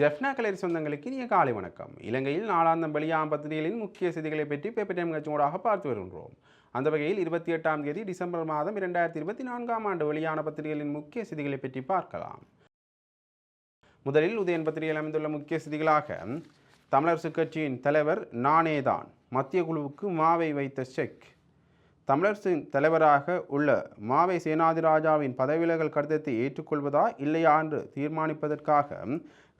ஜெஃப்னா கலை சொந்தங்களுக்கு இனிய காலை வணக்கம். இலங்கையில் நாளாந்தம் வெளியாம் பத்திரிகைகளின் முக்கிய செய்திகளை பற்றி பேப்பர் டைம் நிகழ்ச்சியோடாக பார்த்து வருகின்றோம். அந்த வகையில் இருபத்தி எட்டாம் தேதி டிசம்பர் மாதம் இரண்டாயிரத்தி இருபத்தி நான்காம் ஆண்டு வெளியான பத்திரிகைகளின் முக்கிய செய்திகளை பற்றி பார்க்கலாம். முதலில் உதயன் பத்திரிகையில் அமைந்துள்ள முக்கிய செய்திகளாக தமிழரசு கட்சியின் தலைவர் நானேதான் மத்திய குழுவுக்கு மாவை வைத்த செக். தமிழரசின் தலைவராக உள்ள மாவை சேனாதிராஜாவின் பதவிலகல் கடிதத்தை ஏற்றுக்கொள்வதா இல்லையா என்று தீர்மானிப்பதற்காக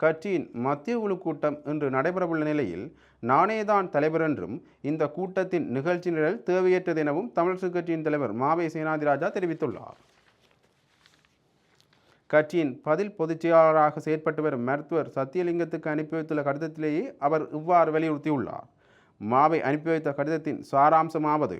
கட்சியின் மத்திய குழு கூட்டம் இன்று நடைபெறவுள்ள நிலையில் நானேதான் தலைவர் என்றும் இந்த கூட்டத்தின் நிகழ்ச்சி நிரல் தேவையற்றது எனவும் தமிழரசு கட்சியின் தலைவர் மாவை சேனாதிராஜா தெரிவித்துள்ளார். கட்சியின் பதில் பொதுச் செயலாளராக செயற்பட்டு வரும் மருத்துவர் சத்தியலிங்கத்துக்கு அனுப்பி வைத்துள்ள கடிதத்திலேயே அவர் இவ்வாறு வலியுறுத்தியுள்ளார். மாவை அனுப்பி வைத்த கடிதத்தின் சாராம்சமாவது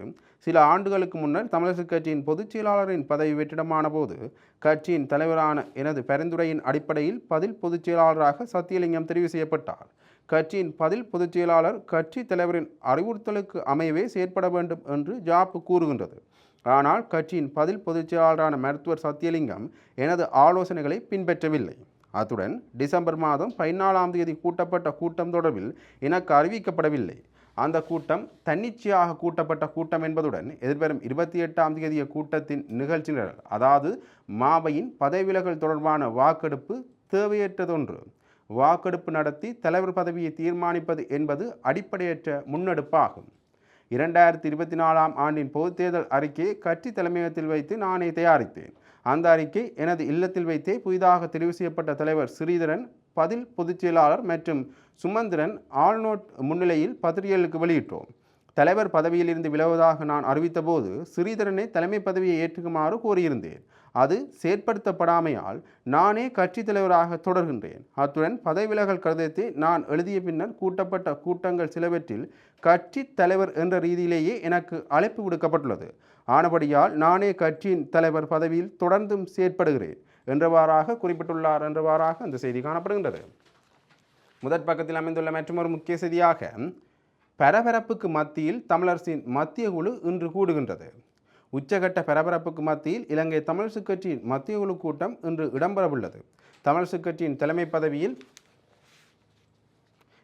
சில ஆண்டுகளுக்கு முன்னர் தமிழக கட்சியின் பொதுச் செயலாளரின் பதவி வெற்றிடமான போது கட்சியின் தலைவரான எனது பரிந்துரையின் அடிப்படையில் பதில் பொதுச் செயலாளராக சத்தியலிங்கம் தெரிவு செய்யப்பட்டார். கட்சியின் பதில் பொதுச் செயலாளர் கட்சி தலைவரின் அறிவுறுத்தலுக்கு அமையவே செயற்பட வேண்டும் என்று ஜாப்பு கூறுகின்றது. ஆனால் கட்சியின் பதில் பொதுச் செயலாளரான மருத்துவர் சத்தியலிங்கம் எனது ஆலோசனைகளை பின்பற்றவில்லை. அத்துடன் டிசம்பர் மாதம் பதினாலாம் தேதி கூட்டப்பட்ட கூட்டம் தொடர்பில் எனக்கு அறிவிக்கப்படவில்லை. அந்த கூட்டம் தன்னிச்சையாக கூட்டப்பட்ட கூட்டம் என்பதுடன் எதிர்வரும் இருபத்தி எட்டாம் தேதிய கூட்டத்தின் நிகழ்ச்சியினர் அதாவது மாவையின் பதவிவிலகல் தொடர்பான வாக்கெடுப்பு தேவையற்றதொன்று. வாக்கெடுப்பு நடத்தி தலைவர் பதவியை தீர்மானிப்பது என்பது அடிப்படையற்ற முன்னெடுப்பாகும். இரண்டாயிரத்தி இருபத்தி நாலாம் ஆண்டின் பொதுத் தேர்தல் அறிக்கையை கட்சி தலைமையகத்தில் வைத்து நானே தயாரித்தேன். அந்த அறிக்கை எனது இல்லத்தில் வைத்தே புதிதாக தெரிவு செய்யப்பட்ட தலைவர் ஸ்ரீதரன் பதில் பொதுச் செயலாளர் மற்றும் சுமந்திரன் ஆள்நோட் முன்னிலையில் பத்திரிகைகளுக்கு வெளியிட்டோம். தலைவர் பதவியிலிருந்து விலகுவதாக நான் அறிவித்தபோது ஸ்ரீதரனை தலைமை பதவியை ஏற்றுக்குமாறு கோரியிருந்தேன். அது செயற்படுத்தப்படாமையால் நானே கட்சித் தலைவராக தொடர்கின்றேன். அத்துடன் பதவி விலகல் கடிதத்தை நான் எழுதிய பின்னர் கூட்டப்பட்ட கூட்டங்கள் சிலவற்றில் கட்சி தலைவர் என்ற ரீதியிலேயே எனக்கு அழைப்பு விடுக்கப்பட்டுள்ளது. ஆனபடியால் நானே கட்சியின் தலைவர் பதவியில் தொடர்ந்தும் செயற்படுகிறேன் என்றவாறாக குறிப்பிட்டுள்ளார் என்றவாறாக அந்த செய்தி காணப்படுகின்றது. முதற் பக்கத்தில் அமைந்துள்ள மற்றொரு முக்கிய செய்தியாக பரபரப்புக்கு மத்தியில் தமிழரசின் மத்திய குழு இன்று கூடுகின்றது. உச்சகட்ட பரபரப்புக்கு மத்தியில் இலங்கை தமிழரசு கட்சியின் மத்திய குழு கூட்டம் இன்று இடம்பெறவுள்ளது. தமிழரசு கட்சியின் தலைமை பதவியில்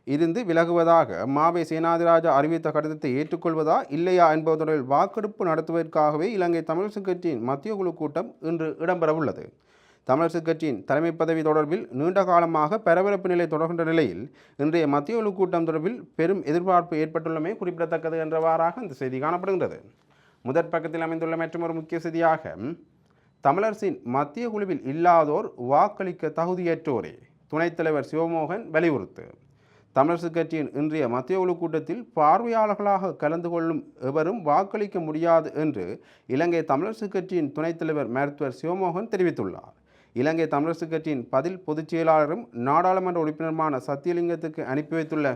இருந்து விலகுவதாக மாவை சேனாதிராஜா அறிவித்த கடிதத்தை ஏற்றுக்கொள்வதா இல்லையா என்பது தொடர்பில் வாக்கெடுப்பு நடத்துவதற்காகவே இலங்கை தமிழரசு கட்சியின் மத்திய குழு கூட்டம் இன்று இடம்பெறவுள்ளது. தமிழரசுக் கட்சியின் தலைமை பதவி தொடர்பில் நீண்ட காலமாக பரபரப்பு நிலை தொடர்கின்ற நிலையில் இன்றைய மத்திய குழு கூட்டம் தொடர்பில் பெரும் எதிர்பார்ப்பு ஏற்பட்டுள்ளமை குறிப்பிடத்தக்கது என்றவாறாக இந்த செய்தி காணப்படுகின்றது. முதற் பக்கத்தில் அமைந்துள்ள மற்றொரு முக்கிய செய்தியாக தமிழரசின் மத்திய குழுவில் இல்லாதோர் வாக்களிக்க தகுதியற்றோரே துணைத் தலைவர் சிவமோகன் வலியுறுத்து. தமிழரசுக் கட்சியின் இன்றைய மத்திய குழு கூட்டத்தில் பார்வையாளர்களாக கலந்து கொள்ளும் எவரும் வாக்களிக்க முடியாது என்று இலங்கை தமிழரசுக் கட்சியின் துணைத் தலைவர் மருத்துவர் சிவமோகன் தெரிவித்துள்ளார். இலங்கை தமிழரசு கட்சியின் பதில் பொதுச் செயலாளரும் நாடாளுமன்ற உறுப்பினருமான சத்தியலிங்கத்துக்கு அனுப்பி வைத்துள்ள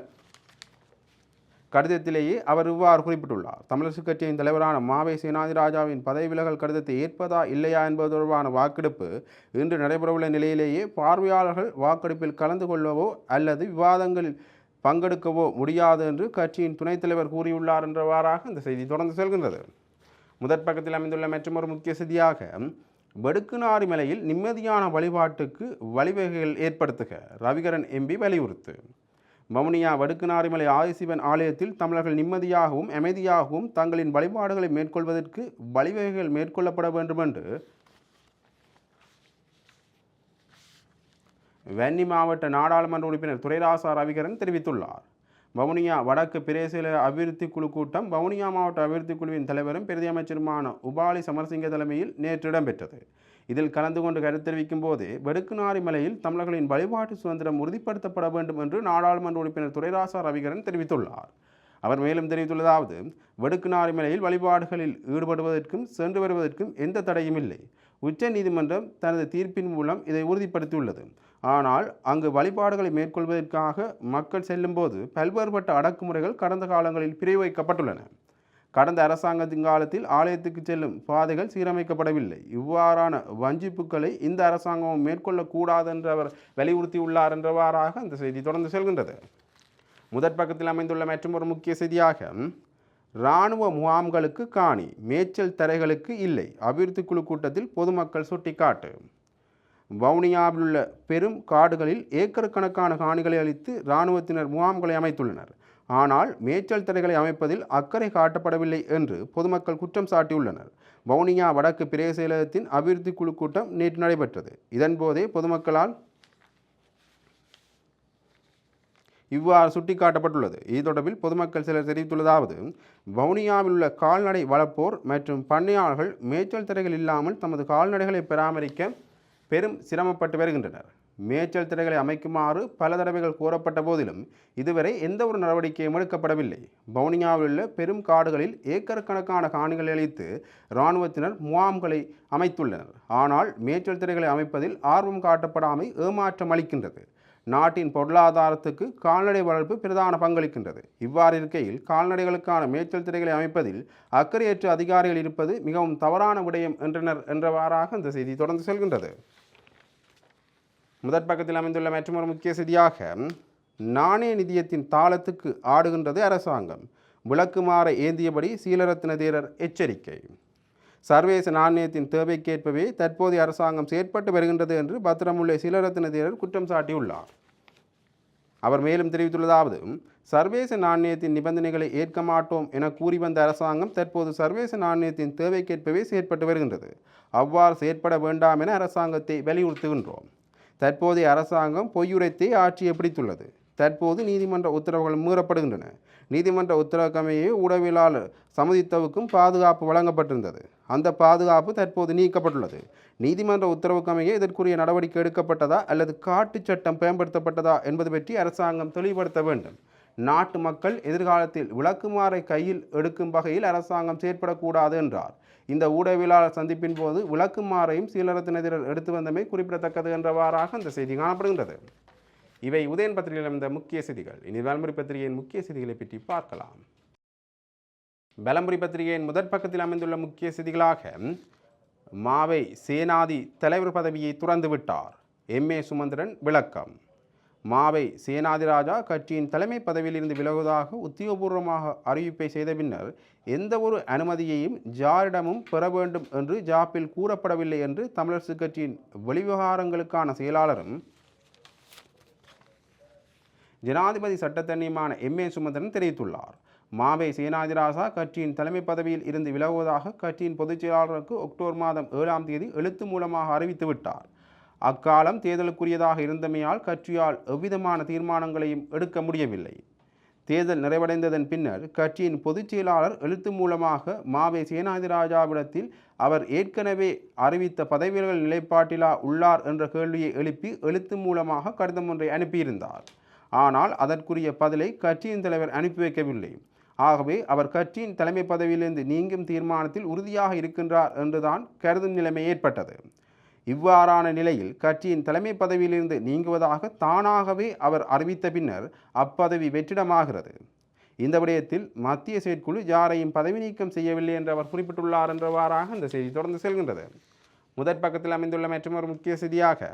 கடிதத்திலேயே அவர் இவ்வாறு குறிப்பிட்டுள்ளார். தமிழரசு கட்சியின் தலைவரான மாவை சேனாதிராஜாவின் பதவி விலகல் கடிதத்தை ஏற்பதா இல்லையா என்பது தொடர்பான வாக்கெடுப்பு இன்று நடைபெறவுள்ள நிலையிலேயே பார்வையாளர்கள் வாக்கெடுப்பில் கலந்து கொள்ளவோ அல்லது விவாதங்களில் பங்கெடுக்கவோ முடியாது என்று கட்சியின் துணைத் தலைவர் கூறியுள்ளார் என்றவாறாக இந்த செய்தி தொடர்ந்து செல்கின்றது. முதற் பக்கத்தில் அமைந்துள்ள மற்றொரு முக்கிய செய்தியாக வெடுக்குநாறு மலையில் நிம்மதியான வழிபாட்டுக்கு வழிவகைகள் ஏற்படுத்துக. ரவிகரன் எம்பி வலியுறுத்து. வவுனியா வடுக்குநாரிமலை ஆதிசிவன் ஆலயத்தில் தமிழர்கள் நிம்மதியாகவும் அமைதியாகவும் தங்களின் வழிபாடுகளை மேற்கொள்வதற்கு வழிவகைகள் மேற்கொள்ளப்பட வேண்டும் என்று வன்னி மாவட்ட நாடாளுமன்ற உறுப்பினர் துரைராசா ரவிகரன் தெரிவித்துள்ளார். வவுனியா வடக்கு பிரேசில அபிவிருத்தி குழு கூட்டம் வவுனியா மாவட்ட அபிவிருத்தி குழுவின் தலைவரும் பிரதி அமைச்சருமான உபாலி சமரசிங்க தலைமையில் நேற்று இடம்பெற்றது. இதில் கலந்து கொண்டு கருத்து தெரிவிக்கும் போது வெடுக்குநாரி மலையில் தமிழர்களின் வழிபாட்டு சுதந்திரம் உறுதிப்படுத்தப்பட வேண்டும் என்று நாடாளுமன்ற உறுப்பினர் துரைராசா ரவிகரன் தெரிவித்துள்ளார். அவர் மேலும் தெரிவித்துள்ளதாவது வெடுக்குநாரி மலையில் வழிபாடுகளில் ஈடுபடுவதற்கும் சென்று வருவதற்கும் எந்த தடையும் இல்லை. உச்ச நீதிமன்றம் தனது தீர்ப்பின் மூலம் இதை உறுதிப்படுத்தியுள்ளது. ஆனால் அங்கு வழிபாடுகளை மேற்கொள்வதற்காக மக்கள் செல்லும்போது பல்வேறுபட்ட அடக்குமுறைகள் கடந்த காலங்களில் பிரிவைக்கப்பட்டுள்ளன. கடந்த அரசாங்கத்தின் காலத்தில் ஆலயத்துக்கு செல்லும் பாதைகள் சீரமைக்கப்படவில்லை. இவ்வாறான வஞ்சிப்புகளை இந்த அரசாங்கம் மேற்கொள்ளக்கூடாது என்று அவர் வலியுறுத்தியுள்ளார் என்றவாறாக அந்த செய்தி தொடர்ந்து செல்கின்றது. முதற் பக்கத்தில் அமைந்துள்ள ஒரு முக்கிய செய்தியாக இராணுவ முகாம்களுக்கு காணி மேய்ச்சல் தரைகளுக்கு இல்லை அபிவிருத்தி குழு கூட்டத்தில் பொதுமக்கள் சுட்டிக்காட்டு. வவுனியாவில் உள்ள பெரும் காடுகளில் ஏக்கர் கணக்கான காணிகளை அளித்து இராணுவத்தினர் முகாம்களை அமைத்துள்ளனர். ஆனால் மேய்ச்சல் தடைகளை அமைப்பதில் அக்கறை காட்டப்படவில்லை என்று பொதுமக்கள் குற்றம் சாட்டியுள்ளனர். வவுனியா வடக்கு பிரேசேலகத்தின் அபிவிருத்தி குழு கூட்டம் நேற்று நடைபெற்றது. இதன்போதே பொதுமக்களால் இவ்வாறு சுட்டிக்காட்டப்பட்டுள்ளது. இது தொடர்பில் பொதுமக்கள் சிலர் தெரிவித்துள்ளதாவது வவுனியாவில் உள்ள கால்நடை வளர்ப்போர் மற்றும் பண்ணையாளர்கள் மேய்ச்சல் திரைகள் இல்லாமல் தமது கால்நடைகளை பராமரிக்க பெரும் சிரமப்பட்டு வருகின்றனர். மேய்ச்சல் திரைகளை அமைக்குமாறு பல தடவைகள் கோரப்பட்ட போதிலும் இதுவரை எந்த ஒரு நடவடிக்கையும் எடுக்கப்படவில்லை. வவுனியாவில் உள்ள பெரும் காடுகளில் ஏக்கர் கணக்கான காணிகளை அளித்து இராணுவத்தினர் முகாம்களை அமைத்துள்ளனர். ஆனால் மேய்ச்சல் திரைகளை அமைப்பதில் ஆர்வம் காட்டப்படாமை ஏமாற்றம் அளிக்கின்றது. நாட்டின் பொருளாதாரத்துக்கு கால்நடை வளர்ப்பு பிரதான பங்களிக்கின்றது. இவ்வாறு இருக்கையில் கால்நடைகளுக்கான மேய்ச்சல் திரைகளை அமைப்பதில் அக்கறையற்ற அதிகாரிகள் இருப்பது மிகவும் தவறான விடயம் என்றனர் என்றவாறாக இந்த செய்தி தொடர்ந்து செல்கின்றது. முதற் பக்கத்தில் அமைந்துள்ள மற்றொரு முக்கிய செய்தியாக நாணய நிதியத்தின் தாளத்துக்கு ஆடுகின்றது அரசாங்கம். விளக்குமாற ஏந்தியபடி சீலரத்ன தேரர் எச்சரிக்கை. சர்வதேச நாணயத்தின் தேவைக்கேற்பவே தற்போதைய அரசாங்கம் செயற்பட்டு வருகின்றது என்று பத்திரமுல்லை சீலரத்ன தேரர் குற்றம் சாட்டியுள்ளார். அவர் மேலும் தெரிவித்துள்ளதாவது சர்வதேச நாணயத்தின் நிபந்தனைகளை ஏற்க மாட்டோம் என கூறி வந்த அரசாங்கம் தற்போது சர்வதேச நாணயத்தின் தேவைக்கேற்பவே செயற்பட்டு வருகின்றது. அவ்வாறு செயற்பட வேண்டாம் என அரசாங்கத்தை வலியுறுத்துகின்றோம். தற்போதைய அரசாங்கம் பொய்யுரைத்தே ஆட்சியை பிடித்துள்ளது. தற்போது நீதிமன்ற உத்தரவுகள் மீறப்படுகின்றன. நீதிமன்ற உத்தரவுக்கமையே உடவியலாளர் சமதித்தவுக்கும் பாதுகாப்பு வழங்கப்பட்டிருந்தது. அந்த பாதுகாப்பு தற்போது நீக்கப்பட்டுள்ளது. நீதிமன்ற உத்தரவுக்கமையே இதற்குரிய நடவடிக்கை எடுக்கப்பட்டதா அல்லது காட்டுச் சட்டம் பயன்படுத்தப்பட்டதா என்பது பற்றி அரசாங்கம் தெளிவுபடுத்த வேண்டும். நாட்டு மக்கள் எதிர்காலத்தில் விளக்குமாறை கையில் எடுக்கும் வகையில் அரசாங்கம் செயற்படக்கூடாது என்றார். இந்த ஊடகவியலாளர் சந்திப்பின் போது விளக்குமாறையும் சீலரத்தினதிரர் எடுத்து வந்தமை குறிப்பிடத்தக்கது என்றவாறாக அந்த செய்தி காணப்படுகின்றது. இவை உதயன் பத்திரிகையில் இருந்த முக்கிய செய்திகள். இனி வேல்முறை பத்திரிகையின் முக்கிய செய்திகளை பற்றி பார்க்கலாம். பலம்புரி பத்திரிகையின் முதற் பக்கத்தில் அமைந்துள்ள முக்கிய செய்திகளாக மாவை சேனாதி தலைவர் பதவியை துறந்து விட்டார். எம். ஏ. சுமந்திரன் விளக்கம். மாவை சேனாதிராஜா கட்சியின் தலைமை பதவியிலிருந்து விலகுவதாக உத்தியோகபூர்வமாக அறிவிப்பை செய்த பின்னர் எந்த ஒரு அனுமதியையும் ஜாரிடமும் பெற வேண்டும் என்று ஜாப்பில் கூறப்படவில்லை என்று தமிழரசு கட்சியின் வெளிவிவகாரங்களுக்கான செயலாளரும் ஜனாதிபதி சட்டத்தன்னியமான எம் ஏ சுமந்திரன் தெரிவித்துள்ளார். மாவை சேனாதிராசா கட்சியின் தலைமை பதவியில் இருந்து விலகுவதாக கட்சியின் பொதுச் செயலாளருக்கு அக்டோபர் மாதம் ஏழாம் தேதி எழுத்து மூலமாக அறிவித்து விட்டார். அக்காலம் தேர்தலுக்குரியதாக இருந்தமையால் கட்சியால் எவ்விதமான தீர்மானங்களையும் எடுக்க முடியவில்லை. தேர்தல் நிறைவடைந்ததன் பின்னர் கட்சியின் பொதுச் செயலாளர் எழுத்து மூலமாக மாவே சேனாதிராஜாவிடத்தில் அவர் ஏற்கனவே அறிவித்த பதவிகள் நிலைப்பாட்டிலா உள்ளார் என்ற கேள்வியை எழுப்பி எழுத்து மூலமாக கடிதம் ஒன்றை அனுப்பியிருந்தார். ஆனால் அதற்குரிய பதிலை கட்சியின் தலைவர் அனுப்பி வைக்கவில்லை. ஆகவே அவர் கட்சியின் தலைமை பதவியிலிருந்து நீங்கும் தீர்மானத்தில் உறுதியாக இருக்கின்றார் என்றுதான் கருதும் நிலைமை ஏற்பட்டது. இவ்வாறான நிலையில் கட்சியின் தலைமை பதவியிலிருந்து நீங்குவதாக தானாகவே அவர் அறிவித்த பின்னர் அப்பதவி வெற்றிடமாகிறது. இந்த விடயத்தில் மத்திய செயற்குழு யாரையும் பதவி நீக்கம் செய்யவில்லை என்று அவர் குறிப்பிட்டுள்ளார் என்றவாறாக இந்த செய்தி தொடர்ந்து செல்கின்றது. முதற் பக்கத்தில் அமைந்துள்ள மற்றொரு முக்கிய செய்தியாக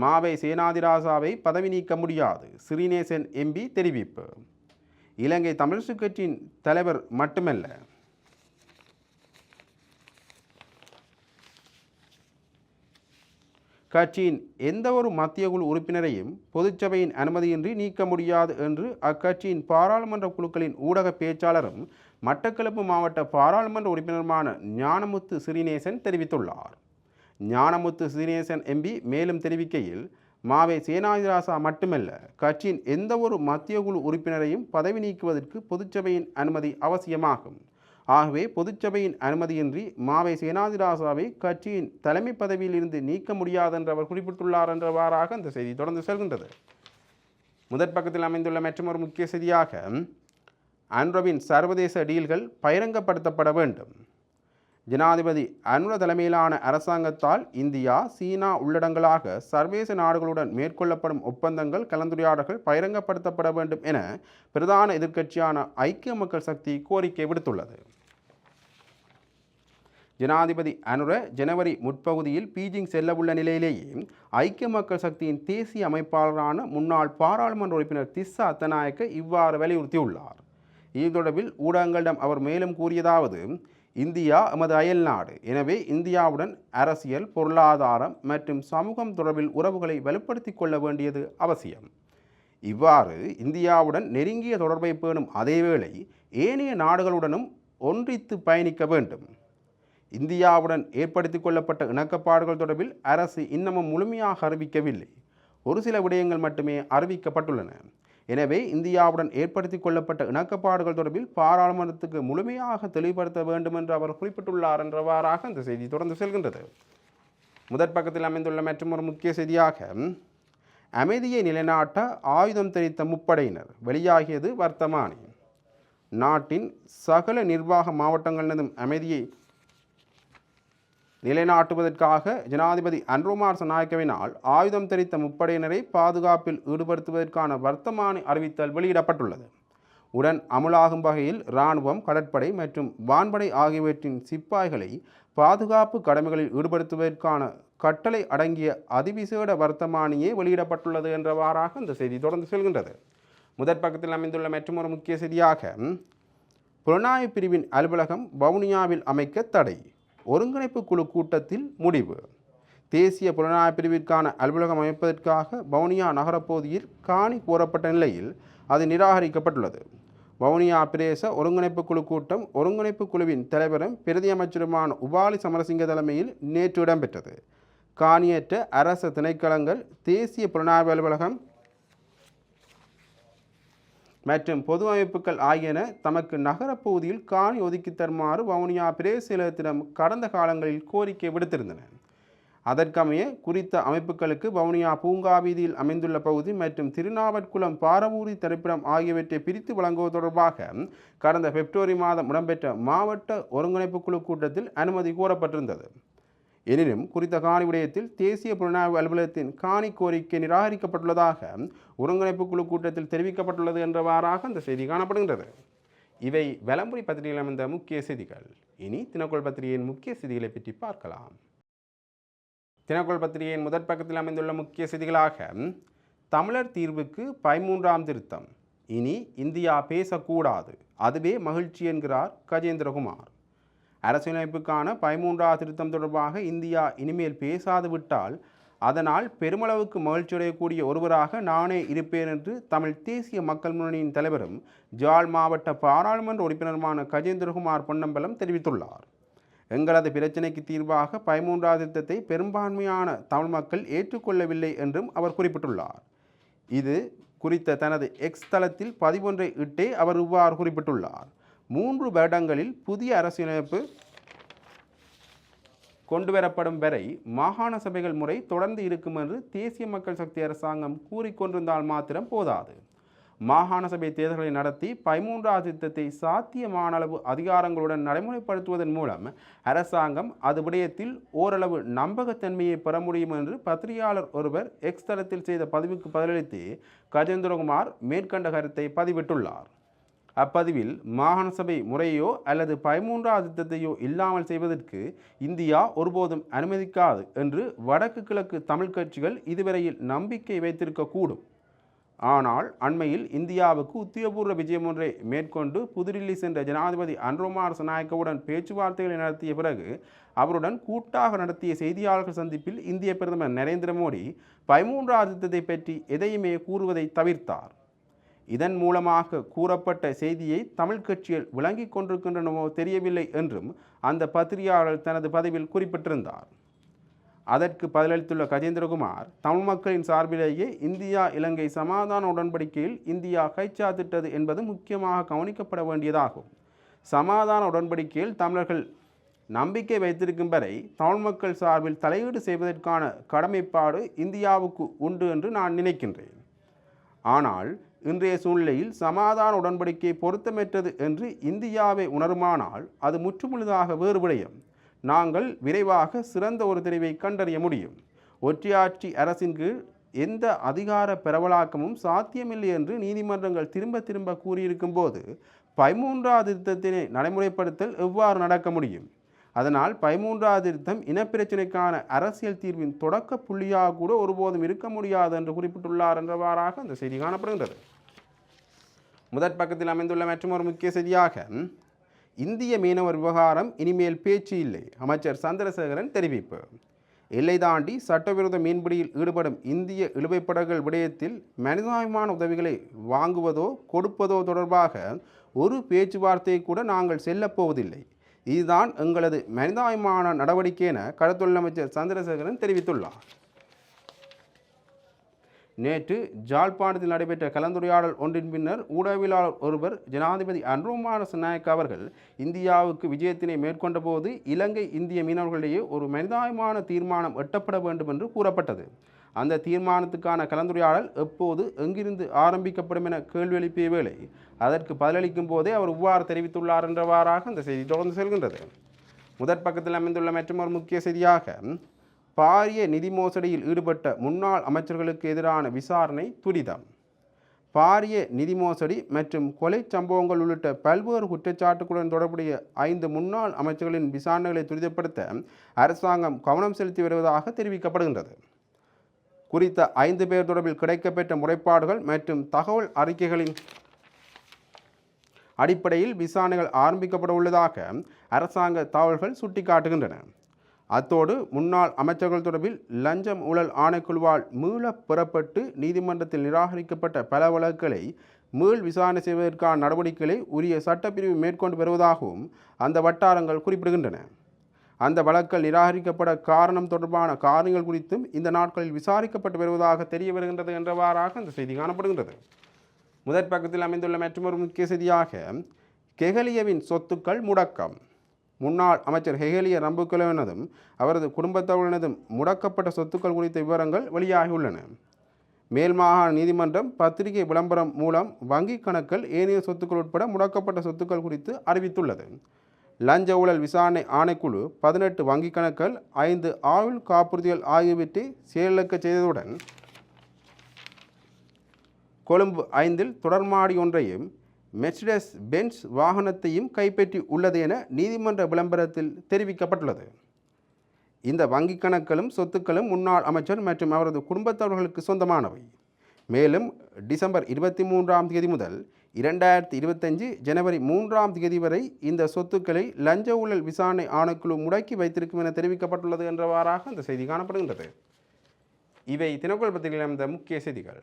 மாவை சேனாதிராசாவை பதவி நீக்க முடியாது ஸ்ரீநேசன் எம்பி தெரிவிப்பு. இலங்கை தமிழ்சு கட்சியின் தலைவர் மட்டுமல்ல. கட்சியின் எந்த ஒரு மத்திய குழு உறுப்பினரையும் பொதுச்சபையின் அனுமதியின்றி நீக்க முடியாது என்று அக்கட்சியின் பாராளுமன்ற குழுக்களின் ஊடக பேச்சாளரும் மட்டக்களப்பு மாவட்ட பாராளுமன்ற உறுப்பினருமான ஞானமுத்து சிறிநேசன் தெரிவித்துள்ளார். ஞானமுத்து சிறிநேசன் எம்பி மேலும் தெரிவிக்கையில் மாவை சேனாதிராசா மட்டுமல்ல கட்சியின் எந்த ஒரு மத்திய குழு உறுப்பினரையும் பதவி நீக்குவதற்கு பொதுச்சபையின் அனுமதி அவசியமாகும். ஆகவே பொதுச்சபையின் அனுமதியின்றி மாவை சேனாதிராசாவை கட்சியின் தலைமை பதவியில் இருந்து நீக்க முடியாது என்று அவர் குறிப்பிட்டுள்ளார் என்றவாறாக அந்த செய்தி தொடர்ந்து செல்கின்றது. முதற் பக்கத்தில் அமைந்துள்ள மற்றொரு முக்கிய செய்தியாக ஆண்ட்ரோவின் சர்வதேச டீல்கள் பகிரங்கப்படுத்தப்பட வேண்டும். ஜனாதிபதி அனுர தலைமையிலான அரசாங்கத்தால் இந்தியா சீனா உள்ளடங்களாக சர்வதேச நாடுகளுடன் மேற்கொள்ளப்படும் ஒப்பந்தங்கள் கலந்துரையாடல்கள் பகிரங்கப்படுத்தப்பட வேண்டும் என பிரதான எதிர்க்கட்சியான ஐக்கிய மக்கள் சக்தி கோரிக்கை விடுத்துள்ளது. ஜனாதிபதி அனுர ஜனவரி முற்பகுதியில் பீஜிங் செல்லவுள்ள நிலையிலேயே ஐக்கிய மக்கள் சக்தியின் தேசிய அமைப்பாளரான முன்னாள் பாராளுமன்ற உறுப்பினர் திஸ்ஸா அத்தநாயக்க இவ்வாறு வலியுறுத்தியுள்ளார். இது தொடர்பில் ஊடகங்களிடம் அவர் மேலும் கூறியதாவது இந்தியா எமது அயல் நாடு. எனவே இந்தியாவுடன் அரசியல் பொருளாதாரம் மற்றும் சமூகம் தொடர்பில் உறவுகளை வலுப்படுத்திக் கொள்ள வேண்டியது அவசியம். இவ்வாறு இந்தியாவுடன் நெருங்கிய தொடர்பை பேணும் அதேவேளை ஏனைய நாடுகளுடனும் ஒன்றித்து பயணிக்க வேண்டும். இந்தியாவுடன் ஏற்படுத்தி கொள்ளப்பட்ட இணக்கப்பாடுகள் தொடர்பில் அரசு இன்னமும் முழுமையாக அறிவிக்கவில்லை. ஒரு சில விடயங்கள் மட்டுமே அறிவிக்கப்பட்டுள்ளன. எனவே இந்தியாவுடன் ஏற்படுத்தி கொள்ளப்பட்ட இணக்கப்பாடுகள் தொடர்பில் பாராளுமன்றத்துக்கு முழுமையாக தெளிவுபடுத்த வேண்டும் என்று அவர் குறிப்பிட்டுள்ளார் என்றவாறாக இந்த செய்தி தொடர்ந்து செல்கின்றது. முதற் பக்கத்தில் அமைந்துள்ள மற்றொரு முக்கிய செய்தியாக அமைதியை நிலைநாட்ட ஆயுதம் தெரித்த முப்படையினர் வெளியாகியது வர்த்தமானி. நாட்டின் சகல நிர்வாக மாவட்டங்களினதும் அமைதியை நிலைநாட்டுவதற்காக ஜனாதிபதி அன்ருமார் சநாயக்கவினால் ஆயுதம் தெரித்த முப்படையினரை பாதுகாப்பில் ஈடுபடுத்துவதற்கான வர்த்தமானி அறிவித்தல் வெளியிடப்பட்டுள்ளது. உடன் அமுலாகும் வகையில் இராணுவம் கடற்படை மற்றும் வான்படை ஆகியவற்றின் சிப்பாய்களை பாதுகாப்பு கடமைகளில் ஈடுபடுத்துவதற்கான கட்டளை அடங்கிய அதிவிசேட வர்த்தமானியே வெளியிடப்பட்டுள்ளது என்றவாறாக இந்த செய்தி தொடர்ந்து செல்கின்றது. முதற் பக்கத்தில் அமைந்துள்ள மற்றொரு முக்கிய செய்தியாக புலனாய்வு பிரிவின் அலுவலகம் வவுனியாவில் அமைக்க தடை. ஒருங்கிணைப்பு குழு கூட்டத்தில் முடிவு. தேசிய புலனாய்வு பிரிவிற்கான அலுவலகம் அமைப்பதற்காக வவுனியா நகரப்பகுதியில் காணி கோரப்பட்ட நிலையில் அது நிராகரிக்கப்பட்டுள்ளது. வவுனியா பிரதேச ஒருங்கிணைப்பு குழு கூட்டம் ஒருங்கிணைப்பு குழுவின் தலைவரும் பிரதி அமைச்சருமான உபாலி சமரசிங்க தலைமையில் நேற்று இடம்பெற்றது. காணியற்ற அரச திணைக்களங்கள் தேசிய புலனாய்வு அலுவலகம் மற்றும் பொது அமைப்புகள் ஆகியன தமக்கு நகரப்பகுதியில் காணி ஒதுக்கி தருமாறு வவுனியா பிரேசிலத்திடம் கடந்த காலங்களில் கோரிக்கை விடுத்திருந்தன. அதற்கமைய குறித்த அமைப்புகளுக்கு வவுனியா பூங்கா வீதியில் அமைந்துள்ள பகுதி மற்றும் திருநாவற்குளம் பாரவூரி திரைப்படம் ஆகியவற்றை பிரித்து வழங்குவது தொடர்பாக கடந்த பிப்ரவரி மாதம் இடம்பெற்ற மாவட்ட ஒருங்கிணைப்பு குழு கூட்டத்தில் அனுமதி கோரப்பட்டிருந்தது. எனினும் குறித்த காணி விடயத்தில் தேசிய புலனாய்வு அலுவலகத்தின் காணி கோரிக்கை நிராகரிக்கப்பட்டுள்ளதாக ஒருங்கிணைப்பு குழு கூட்டத்தில் தெரிவிக்கப்பட்டுள்ளது என்றவாறாக அந்த செய்தி காணப்படுகின்றது. இவை வலம்புரி பத்திரிகையில் அமைந்த முக்கிய செய்திகள். இனி தினக்கோள் பத்திரிகையின் முக்கிய செய்திகளை பற்றி பார்க்கலாம். தினக்கோள் பத்திரிகையின் முதற் பக்கத்தில் அமைந்துள்ள முக்கிய செய்திகளாக தமிழர் தீர்வுக்கு பதிமூன்றாம் திருத்தம். இனி இந்தியா பேசக்கூடாது. அதுவே மகிழ்ச்சி என்கிறார் கஜேந்திரகுமார். அரசியலமைப்புக்கான பதிமூன்றாவது திருத்தம் தொடர்பாக இந்தியா இனிமேல் பேசாது விட்டால் அதனால் பெருமளவுக்கு மகிழ்ச்சியடையக்கூடிய ஒருவராக நானே இருப்பேன் என்று தமிழ் தேசிய மக்கள் முன்னணியின் தலைவரும் ஜாழ் மாவட்ட பாராளுமன்ற உறுப்பினருமான கஜேந்திரகுமார் பொன்னம்பலம் தெரிவித்துள்ளார். எங்களது பிரச்சினைக்கு தீர்வாக பதிமூன்றாவது திருத்தத்தை பெரும்பான்மையான தமிழ் மக்கள் ஏற்றுக்கொள்ளவில்லை என்றும் அவர் குறிப்பிட்டுள்ளார். இது குறித்த தனது எக்ஸ் தளத்தில் பதிவொன்றை இட்டே அவர் இவ்வாறு குறிப்பிட்டுள்ளார். மூன்று வருடங்களில் புதிய அரசியலமைப்பு கொண்டுவரப்படும் வரை மாகாண சபைகள் முறை தொடர்ந்து இருக்கும் என்று தேசிய மக்கள் சக்தி அரசாங்கம் கூறிக்கொண்டிருந்தால் மாத்திரம் போதாது. மாகாண சபை தேர்தல்களை நடத்தி பதிமூன்றாவது திட்டத்தை சாத்தியமான அளவு அதிகாரங்களுடன் நடைமுறைப்படுத்துவதன் மூலம் அரசாங்கம் அது விடயத்தில் ஓரளவு நம்பகத்தன்மையை பெற முடியும் என்று பத்திரிகையாளர் ஒருவர் எக்ஸ் தளத்தில் செய்த பதிவுக்கு பதிலளித்து கஜேந்திரகுமார் மேற்கண்ட கருத்தை பதிவிட்டுள்ளார். அப்பதிவில் மாகாண சபை முறையோ அல்லது பதிமூன்றாவது திட்டத்தையோ இல்லாமல் செய்வதற்கு இந்தியா ஒருபோதும் அனுமதிக்காது என்று வடக்கு கிழக்கு தமிழ் கட்சிகள் இதுவரையில் நம்பிக்கை வைத்திருக்கக்கூடும் ஆனால் அண்மையில் இந்தியாவுக்கு உத்தியோகபூர்வ விஜயம் ஒன்றை மேற்கொண்டு புதுடில்லி சென்ற ஜனாதிபதி அன்ரோமார் சநாயக்கவுடன் பேச்சுவார்த்தைகளை நடத்திய பிறகு அவருடன் கூட்டாக நடத்திய செய்தியாளர்கள் சந்திப்பில் இந்திய பிரதமர் நரேந்திர மோடி பதிமூன்றாவது திட்டத்தை பற்றி எதையுமே கூறுவதை தவிர்த்தார். இதன் மூலமாக கூறப்பட்ட செய்தியை தமிழ் கட்சியில் விளங்கிக் கொண்டிருக்கின்றனவோ தெரியவில்லை என்றும் அந்த பத்திரிகையாளர் தனது பதிவில் குறிப்பிட்டிருந்தார். அதற்கு பதிலளித்துள்ள கஜேந்திரகுமார் தமிழ் மக்களின் சார்பிலேயே இந்தியா இலங்கை சமாதான உடன்படிக்கையில் இந்தியா கைச்சாத்திட்டது என்பது முக்கியமாக கவனிக்கப்பட வேண்டியதாகும். சமாதான உடன்படிக்கையில் தமிழர்கள் நம்பிக்கை வைத்திருக்கும் வரை தமிழ் மக்கள் சார்பில் தலையீடு செய்வதற்கான கடமைப்பாடு இந்தியாவுக்கு உண்டு என்று நான் நினைக்கின்றேன். ஆனால் இன்றைய சூழ்நிலையில் சமாதான உடன்படிக்கை பொருத்தமற்றது என்று இந்தியாவை உணருமானால் அது முற்றுமுழுதாக வேறு நாங்கள் விரைவாக சிறந்த ஒரு தெரிவை கண்டறிய முடியும். ஒற்றையாட்சி அரசின் கீழ் எந்த அதிகார பரவலாக்கமும் சாத்தியமில்லை என்று நீதிமன்றங்கள் திரும்ப திரும்ப கூறியிருக்கும் போது பதிமூன்றாவது திருத்தத்தினை நடைமுறைப்படுத்தல் எவ்வாறு நடக்க முடியும்? அதனால் பதிமூன்றாவது திருத்தம் இனப்பிரச்சினைக்கான அரசியல் தீர்வின் தொடக்க புள்ளியாக கூட ஒருபோதும் இருக்க முடியாது என்று குறிப்பிட்டுள்ளார் என்றவாறாக அந்த செய்தி காணப்படுகின்றது. முதற் பக்கத்தில் அமைந்துள்ள ஒரு முக்கிய செய்தியாக இந்திய மீனவர் விவகாரம் இனிமேல் பேச்சு இல்லை அமைச்சர் சந்திரசேகரன் தெரிவிப்பு. எல்லை தாண்டி சட்டவிரோத மீன்பிடியில் ஈடுபடும் இந்திய இழுவைப்படகுகள் விடயத்தில் மனிதாபிமான உதவிகளை வாங்குவதோ கொடுப்பதோ தொடர்பாக ஒரு பேச்சுவார்த்தையை கூட நாங்கள் செல்லப்போவதில்லை இதுதான் எங்களது மனிதாபிமான நடவடிக்கை என கடத்தொழில் அமைச்சர் சந்திரசேகரன் தெரிவித்துள்ளார். நேற்று ஜாழ்ப்பாணத்தில் நடைபெற்ற கலந்துரையாடல் ஒன்றின் பின்னர் ஊடகவியலாளர் ஒருவர் ஜனாதிபதி அன்ருமான நாயக் அவர்கள் இந்தியாவுக்கு விஜயத்தினை மேற்கொண்ட போது இலங்கை இந்திய மீனவர்களிடையே ஒரு மனிதாயமான தீர்மானம் எட்டப்பட வேண்டும் என்று கூறப்பட்டது. அந்த தீர்மானத்துக்கான கலந்துரையாடல் எப்போது எங்கிருந்து ஆரம்பிக்கப்படும் என கேள்வி எழுப்பிய வேளை அதற்கு பதிலளிக்கும் போதே அவர் இவ்வாறு தெரிவித்துள்ளார் என்றவாறாக அந்த செய்தி தொடர்ந்து செல்கின்றது. முதற் பக்கத்தில் அமைந்துள்ள ஒரு முக்கிய செய்தியாக பாரிய நிதி மோசடியில் ஈடுபட்ட முன்னாள் அமைச்சர்களுக்கு எதிரான விசாரணை துரிதம். பாரிய நிதி மோசடி மற்றும் கொலை சம்பவங்கள் உள்ளிட்ட பல்வேறு குற்றச்சாட்டுகளுடன் தொடர்புடைய ஐந்து முன்னாள் அமைச்சர்களின் விசாரணைகளை துரிதப்படுத்த அரசாங்கம் கவனம் செலுத்தி வருவதாக தெரிவிக்கப்படுகின்றது. குறித்த ஐந்து பேர் தொடர்பில் கிடைக்கப்பெற்ற முறைப்பாடுகள் மற்றும் தகவல் அறிக்கைகளின் அடிப்படையில் விசாரணைகள் ஆரம்பிக்கப்பட உள்ளதாக அரசாங்க தகவல்கள் சுட்டிக்காட்டுகின்றன. அத்தோடு முன்னாள் அமைச்சர்கள் தொடர்பில் லஞ்சம் ஊழல் ஆணைக்குழுவால் மீள பெறப்பட்டு நீதிமன்றத்தில் நிராகரிக்கப்பட்ட பல வழக்குகளை மீள் விசாரணை செய்வதற்கான நடவடிக்கைகளை உரிய சட்டப்பிரிவு மேற்கொண்டு வருவதாகவும் அந்த வட்டாரங்கள் குறிப்பிடுகின்றன. அந்த வழக்கள் நிராகரிக்கப்பட காரணம் தொடர்பான காரணங்கள் குறித்தும் இந்த நாட்களில் விசாரிக்கப்பட்டு வருவதாக தெரிய வருகின்றது என்றவாறாக அந்த செய்தி காணப்படுகின்றது. முதற் பக்கத்தில் அமைந்துள்ள மற்றொரு முக்கிய செய்தியாக கெகலியவின் சொத்துக்கள் முடக்கம். முன்னாள் அமைச்சர் ஹெகலிய ரம்புக்குலவினதும் அவரது குடும்பத்தவரினதும் முடக்கப்பட்ட சொத்துக்கள் குறித்த விவரங்கள் வெளியாகியுள்ளன. மேல் மாகாண நீதிமன்றம் பத்திரிகை விளம்பரம் மூலம் வங்கிக் கணக்கில் ஏனைய சொத்துக்கள் உட்பட முடக்கப்பட்ட சொத்துக்கள் குறித்து அறிவித்துள்ளது. லஞ்ச ஊழல் விசாரணை ஆணைக்குழு பதினெட்டு வங்கிக் கணக்கள் ஐந்து ஆயுள் காப்புறுதிகள் ஆகியவற்றை செயலிழக்கச் செய்ததுடன் கொழும்பு ஐந்தில் தொடர்மாடி ஒன்றையும் மெர்சிடஸ் பென்ஸ் வாகனத்தையும் கைப்பற்றி உள்ளது என நீதிமன்ற விளம்பரத்தில் தெரிவிக்கப்பட்டுள்ளது. இந்த வங்கிக் கணக்களும் சொத்துக்களும் முன்னாள் அமைச்சர் மற்றும் அவரது குடும்பத்தவர்களுக்கு சொந்தமானவை. மேலும் டிசம்பர் இருபத்தி மூன்றாம் தேதி முதல் இரண்டாயிரத்தி இருபத்தஞ்சு ஜனவரி மூன்றாம் தேதி வரை இந்த சொத்துக்களை லஞ்ச ஊழல் விசாரணை ஆணைக்குழு முடக்கி வைத்திருக்கும் என தெரிவிக்கப்பட்டுள்ளது என்றவாறாக அந்த செய்தி காணப்படுகின்றது. இவை தினக்குள் பத்திரிகையில் அமைந்த முக்கிய செய்திகள்.